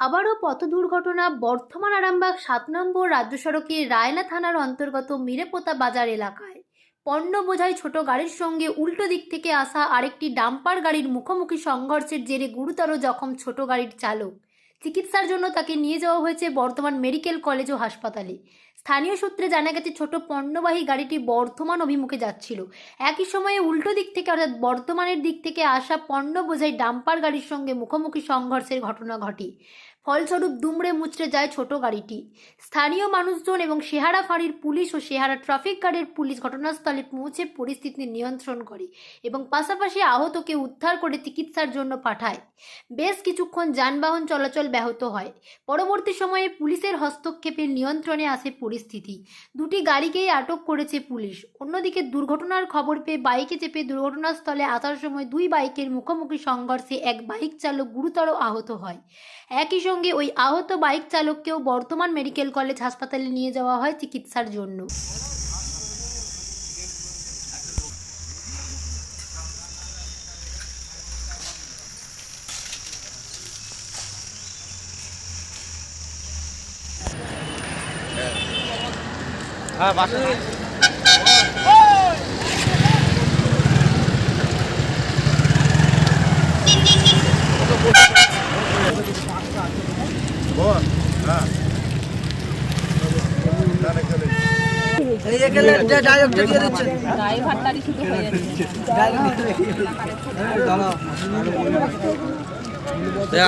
আবারও পথ দুর্ঘটনা বর্ধমান আরামবাগ সাত নম্বর রাজ্য সড়কের রায়না থানার অন্তর্গত মিরেপোতা বাজার এলাকায়। পণ্য বোঝাই ছোট গাড়ির সঙ্গে উল্টো দিক থেকে আসা আরেকটি ডাম্পার গাড়ির মুখোমুখি সংঘর্ষের জেরে গুরুতর জখম ছোট গাড়ির চালক। চিকিৎসার জন্য তাকে নিয়ে যাওয়া হয়েছে বর্ধমান মেডিকেল কলেজ ও হাসপাতালে। স্থানীয় সূত্রে জানা গেছে, ছোট পণ্যবাহী গাড়িটি বর্ধমান অভিমুখে যাচ্ছিল। একই সময়ে উল্টো দিক থেকে, অর্থাৎ বর্ধমানের দিক থেকে আসা পণ্য বোঝাই ডাম্পার গাড়ির সঙ্গে মুখোমুখি সংঘর্ষের ঘটনা ঘটে। ফলস্বরূপ দুমড়ে মুচড়ে যায় ছোট গাড়িটি। স্থানীয় মানুষজন এবং সেহারা ফাঁড়ির পুলিশ ও সেহারা ট্রাফিক গার্ডের পুলিশ ঘটনাস্থলে পৌঁছে পরিস্থিতি নিয়ন্ত্রণ করে এবং পাশাপাশি আহতকে উদ্ধার করে চিকিৎসার জন্য পাঠায়। বেশ কিছুক্ষণ যানবাহন চলাচল ব্যাহত হয়। পরবর্তী সময়ে পুলিশের হস্তক্ষেপে নিয়ন্ত্রণে আসে পরিস্থিতি। দুটি গাড়িকেই আটক করেছে পুলিশ। অন্যদিকে দুর্ঘটনার খবর পেয়ে বাইকে চেপে দুর্ঘটনাস্থলে আসার সময় দুই বাইকের মুখোমুখি সংঘর্ষে এক বাইক চালক গুরুতর আহত হয়। একই সঙ্গে ওই আহত বাইক চালককেও বর্তমান মেডিকেল কলেজ হাসপাতালে নিয়ে যাওয়া হয় চিকিৎসার জন্য। হ্যাঁ বাসা। ড্রাইভারটারই শুধু হয়ে যাচ্ছে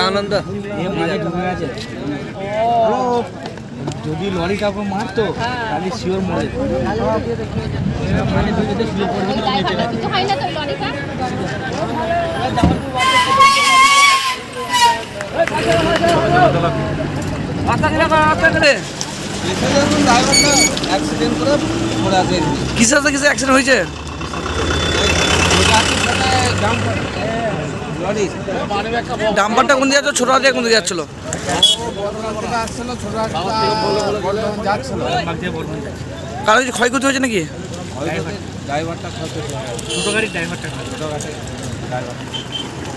আনন্দ। যদি লরি কাউকে মারতো তাহলে শিওর মরে মানে তুই যদি শুয়ে পড়বি হয় করে আছে কিসের সাথে কিসের অ্যাক্সিডেন্ট হয়েছে? ডাম্পারটা কোন দিকে যাচ্ছিল? ছোট দিয়ে কোন দিকে যাচ্ছিল? কারও কিছু ক্ষয়ক্ষতি হয়েছে নাকি?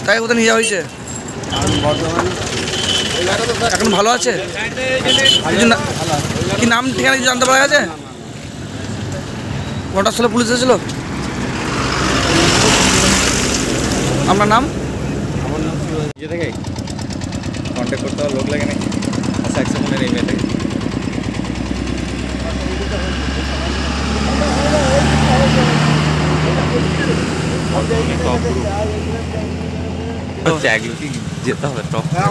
তাকে কোথায় নিয়ে যাওয়া হয়েছে? এখন ভালো আছে? কি নাম ঠিকানা কিছু জানতে পারা গেছে? ঘটনাস্থলে পুলিশ এসেছিল? আপনার নাম? নিজে থেকে। কন্ট্যাক্ট করতে হবে লোক লাগে নাকি? আচ্ছা একশো এই মেয়েটাকে যেতে হবে টপ। আর